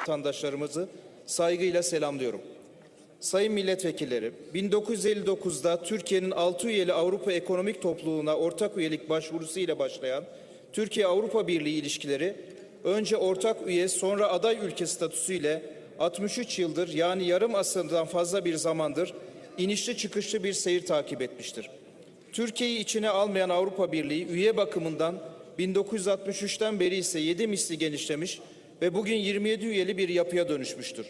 vatandaşlarımızı saygıyla selamlıyorum. Sayın milletvekilleri, 1959'da Türkiye'nin 6 üyeli Avrupa Ekonomik Topluluğu'na ortak üyelik başvurusu ile başlayan Türkiye-Avrupa Birliği ilişkileri önce ortak üye sonra aday ülke statüsüyle 63 yıldır yani yarım asırdan fazla bir zamandır inişli çıkışlı bir seyir takip etmiştir. Türkiye'yi içine almayan Avrupa Birliği üye bakımından 1963'ten beri ise 7 misli genişlemiş ve bugün 27 üyeli bir yapıya dönüşmüştür.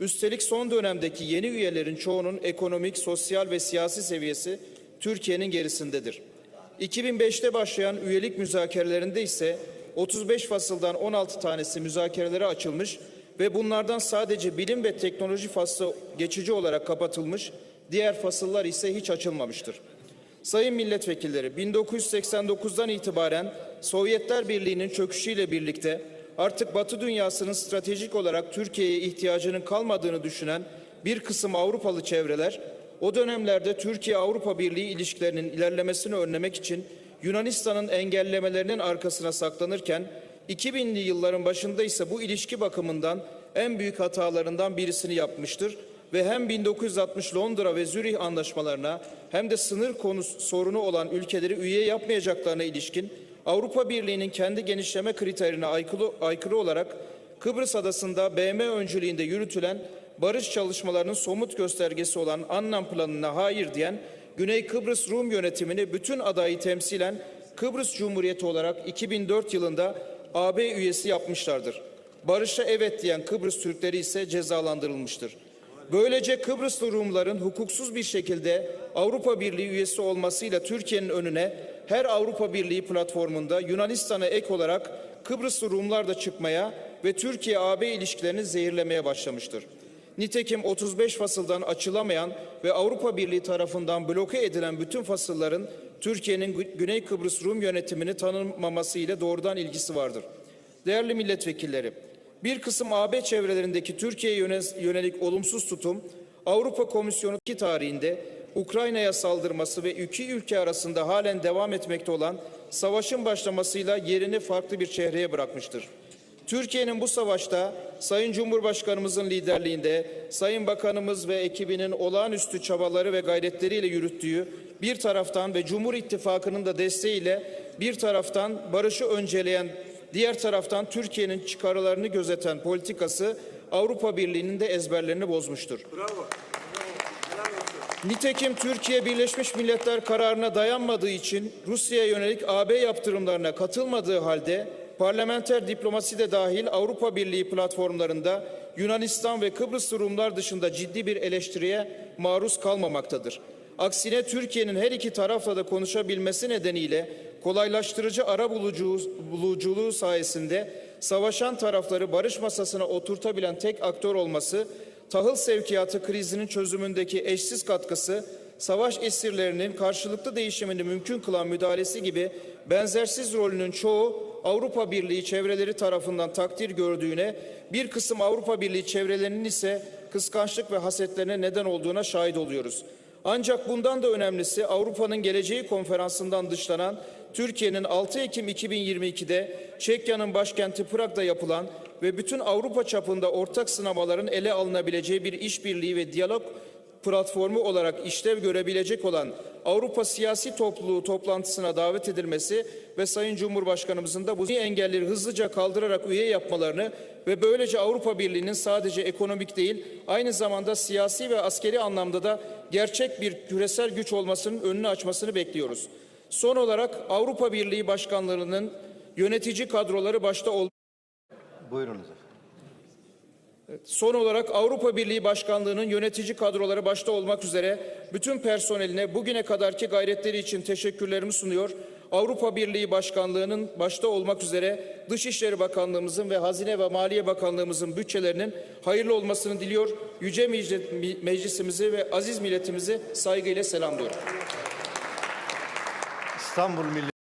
Üstelik son dönemdeki yeni üyelerin çoğunun ekonomik, sosyal ve siyasi seviyesi Türkiye'nin gerisindedir. 2005'te başlayan üyelik müzakerelerinde ise 35 fasıldan 16 tanesi müzakerelere açılmış ve bunlardan sadece bilim ve teknoloji faslı geçici olarak kapatılmış, diğer fasıllar ise hiç açılmamıştır. Sayın milletvekilleri, 1989'dan itibaren Sovyetler Birliği'nin çöküşüyle birlikte artık Batı dünyasının stratejik olarak Türkiye'ye ihtiyacının kalmadığını düşünen bir kısım Avrupalı çevreler, o dönemlerde Türkiye-Avrupa Birliği ilişkilerinin ilerlemesini önlemek için Yunanistan'ın engellemelerinin arkasına saklanırken, 2000'li yılların başında ise bu ilişki bakımından en büyük hatalarından birisini yapmıştır ve hem 1960 Londra ve Zürih anlaşmalarına hem de sınır konusu sorunu olan ülkeleri üye yapmayacaklarına ilişkin Avrupa Birliği'nin kendi genişleme kriterine aykırı, aykırı olarak Kıbrıs Adası'nda BM öncülüğünde yürütülen barış çalışmalarının somut göstergesi olan Annan Planı'na hayır diyen Güney Kıbrıs Rum yönetimini bütün adayı temsilen Kıbrıs Cumhuriyeti olarak 2004 yılında AB üyesi yapmışlardır. Barış'a evet diyen Kıbrıs Türkleri ise cezalandırılmıştır. Böylece Kıbrıslı Rumların hukuksuz bir şekilde Avrupa Birliği üyesi olmasıyla Türkiye'nin önüne her Avrupa Birliği platformunda Yunanistan'a ek olarak Kıbrıslı Rumlar da çıkmaya ve Türkiye-AB ilişkilerini zehirlemeye başlamıştır. Nitekim 35 fasıldan açılamayan ve Avrupa Birliği tarafından bloke edilen bütün fasılların Türkiye'nin Gü- Güney Kıbrıs Rum yönetimini tanımaması ile doğrudan ilgisi vardır. Değerli milletvekilleri, bir kısım AB çevrelerindeki Türkiye'ye yöne- yönelik olumsuz tutum, Avrupa Komisyonu 2 tarihinde Ukrayna'ya saldırması ve iki ülke arasında halen devam etmekte olan savaşın başlamasıyla yerini farklı bir çehreye bırakmıştır. Türkiye'nin bu savaşta Sayın Cumhurbaşkanımızın liderliğinde Sayın Bakanımız ve ekibinin olağanüstü çabaları ve gayretleriyle yürüttüğü bir taraftan ve Cumhur İttifakı'nın da desteğiyle bir taraftan barışı önceleyen diğer taraftan Türkiye'nin çıkarlarını gözeten politikası Avrupa Birliği'nin de ezberlerini bozmuştur. Nitekim Türkiye Birleşmiş Milletler kararına dayanmadığı için Rusya'ya yönelik AB yaptırımlarına katılmadığı halde parlamenter diplomasi de dahil Avrupa Birliği platformlarında Yunanistan ve Kıbrıs Rumlar dışında ciddi bir eleştiriye maruz kalmamaktadır. Aksine Türkiye'nin her iki tarafla da konuşabilmesi nedeniyle kolaylaştırıcı ara bulucu, buluculuğu sayesinde savaşan tarafları barış masasına oturtabilen tek aktör olması tahıl sevkiyatı krizinin çözümündeki eşsiz katkısı, savaş esirlerinin karşılıklı değişimini mümkün kılan müdahalesi gibi benzersiz rolünün çoğu Avrupa Birliği çevreleri tarafından takdir gördüğüne, bir kısım Avrupa Birliği çevrelerinin ise kıskançlık ve hasetlerine neden olduğuna şahit oluyoruz. Ancak bundan da önemlisi Avrupa'nın Geleceği Konferansı'ndan dışlanan Türkiye'nin 6 Ekim 2022'de Çekya'nın başkenti Prag'da yapılan ve bütün Avrupa çapında ortak sınavların ele alınabileceği bir işbirliği ve diyalog platformu olarak işlev görebilecek olan Avrupa Siyasi Topluluğu toplantısına davet edilmesi ve Sayın Cumhurbaşkanımızın da bu engelleri hızlıca kaldırarak üye yapmalarını ve böylece Avrupa Birliği'nin sadece ekonomik değil aynı zamanda siyasi ve askeri anlamda da gerçek bir küresel güç olmasının önünü açmasını bekliyoruz. Son olarak Avrupa Birliği başkanlarının yönetici kadroları başta ol Buyurunuz efendim. Son olarak Avrupa Birliği Başkanlığı'nın yönetici kadroları başta olmak üzere bütün personeline bugüne kadarki gayretleri için teşekkürlerimi sunuyor. Avrupa Birliği Başkanlığı'nın başta olmak üzere Dışişleri Bakanlığımızın ve Hazine ve Maliye Bakanlığımızın bütçelerinin hayırlı olmasını diliyor. Yüce Meclis- Meclisimizi ve aziz milletimizi saygıyla selamlıyorum. İstanbul Milli